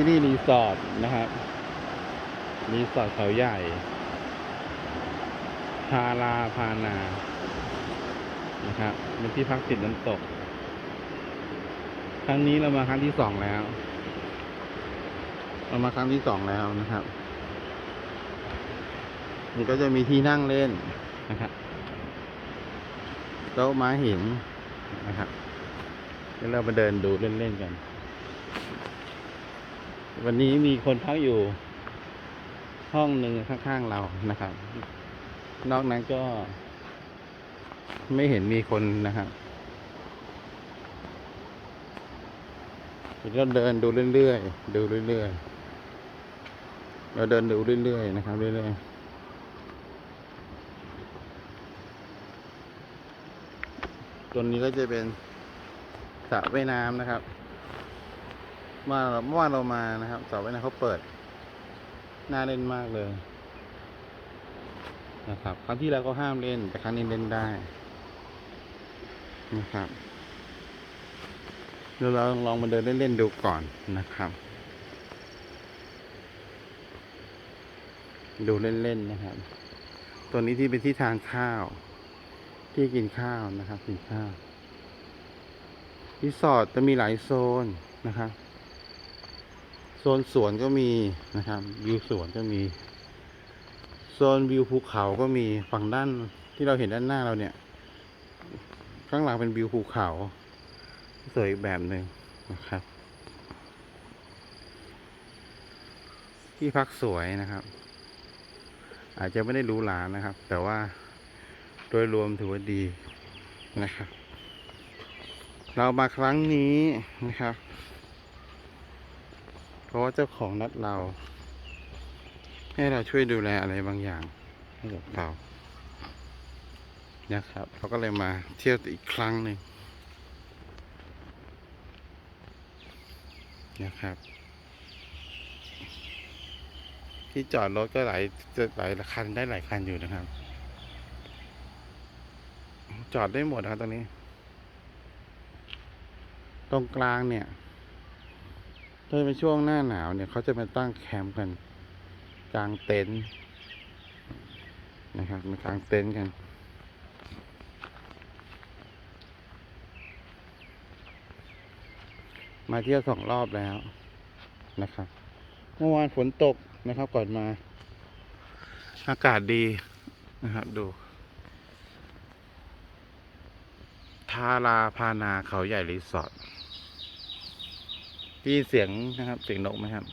ที่นี่รีสอร์ทนะครับรีสอร์ทเขาใหญ่พาราพานานะครับเป็นที่พักติดน้ำตก ครั้งนี้เรามาครั้งที่สองแล้ว เรามาครั้งที่สองแล้วนะครับนี่ก็จะมีที่นั่งเล่นนะครับโต๊ะม้าหินนะครับเดี๋ยวเรามาเดินดูเล่นๆกัน วันนี้มีคนพักอยู่ห้องหนึ่งข้างๆเรานะครับ นอกนั้นก็ ไม่เห็นมีคนนะครับเราเดินดูเรื่อยๆ ดูเรื่อยๆ เราเดินดูเรื่อยๆ นะครับเรื่อยๆตัวนี้ก็จะเป็นสระว่ายน้ำนะครับ เมื่อเมื่อวานเรามานะครับสระว่ายน้ำเขาเปิด น่าเล่นมากเลย นะครับ ครั้งที่แล้วก็ห้ามเล่น แต่ครั้งนี้เล่นได้ นะครับเดี๋ยวเราลองมาเดินเล่นๆดูก่อนนะครับ ดูเล่นๆนะครับ ตัวนี้ที่เป็นที่ทานข้าว ที่กินข้าวนะครับ กินข้าวรีสอร์ทจะมีหลายโซนนะครับ โซนสวนก็มีนะครับวิวสวนก็มีโซนวิวภูเขาก็มีฝั่งด้านที่เราเห็นด้านหน้าเราเนี่ย ข้างหลังเป็นวิวภูเขา สวยอีกแบบหนึ่งนะครับ ที่พักสวยนะครับ อาจจะไม่ได้หรูหรานะครับ แต่ว่าโดยรวมถือว่าดีนะครับ เรามาครั้งนี้นะครับ เพราะว่าเจ้าของนัดเรา ให้เราช่วยดูแลอะไรบางอย่างให้กับเรานะครับเราก็เลยมาเที่ยวอีกครั้งหนึ่งนะครับ ที่จอดรถก็หลายจะหลายคันได้หลายคันอยู่นะครับ จอดได้หมดนะครับตรงนี้ ตรงกลางเนี่ย ถ้าเป็นช่วงหน้าหนาวเนี่ยเขาจะมาตั้งแคมป์กันกลางเต็นท์นะครับมากลางเต็นท์กัน มาเที่ยวสองรอบแล้วนะครับ เมื่อวานฝนตกนะครับก่อนมา อากาศดีนะครับดูทาราพานาเขาใหญ่รีสอร์ท ได้ยินเสียงนะครับ เสียงนกไหมครับ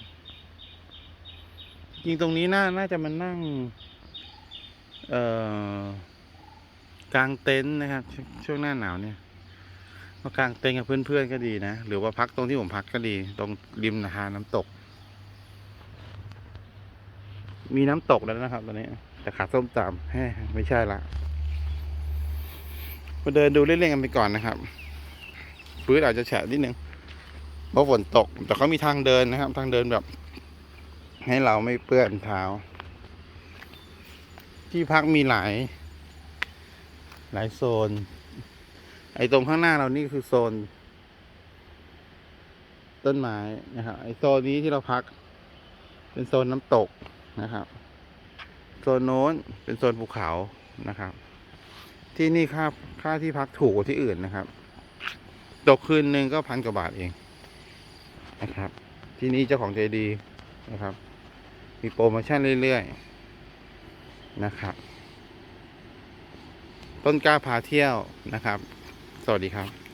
จริงตรงนี้น่าน่าจะมานั่ง เอ่อกลางเต็นท์นะครับชช่วงหน้าหนาวเนี่ยมากลางเต็นท์กับเพื่อนๆก็ดีนะหรือว่าพักตรงที่ผมพักก็ดี ตรงริมหาน้ำตก มีน้ำตกแล้วนะครับ ตอนนี้แต่ขาดส้มตำแฮ่ไม่ใช่ละมาเดินดูเล่นๆกันไปก่อนนะครับพื้นอาจจะแฉะนิดนึง เพราะฝนตก แต่เขามีทางเดินนะครับ ทางเดินแบบ ให้เราไม่เปื้อนเท้า ที่พักมีหลาย หลายโซน ไอ้ตรงข้างหน้าเรานี่คือโซน ต้นไม้นะครับไอ้โซนนี้ที่เราพัก เป็นโซนน้ำตกนะครับโซนโน้นเป็นโซนภูเขานะครับ ที่นี่ค่าค่าที่พักถูกกว่าที่อื่นนะครับ ตกคืนหนึ่งก็พันกว่าบาทเอง นะครับ ที่นี่เจ้าของใจดีนะครับ มีโปรโมชั่นเรื่อยๆนะครับ ต้นกล้าพาเที่ยวนะครับ สวัสดีครับ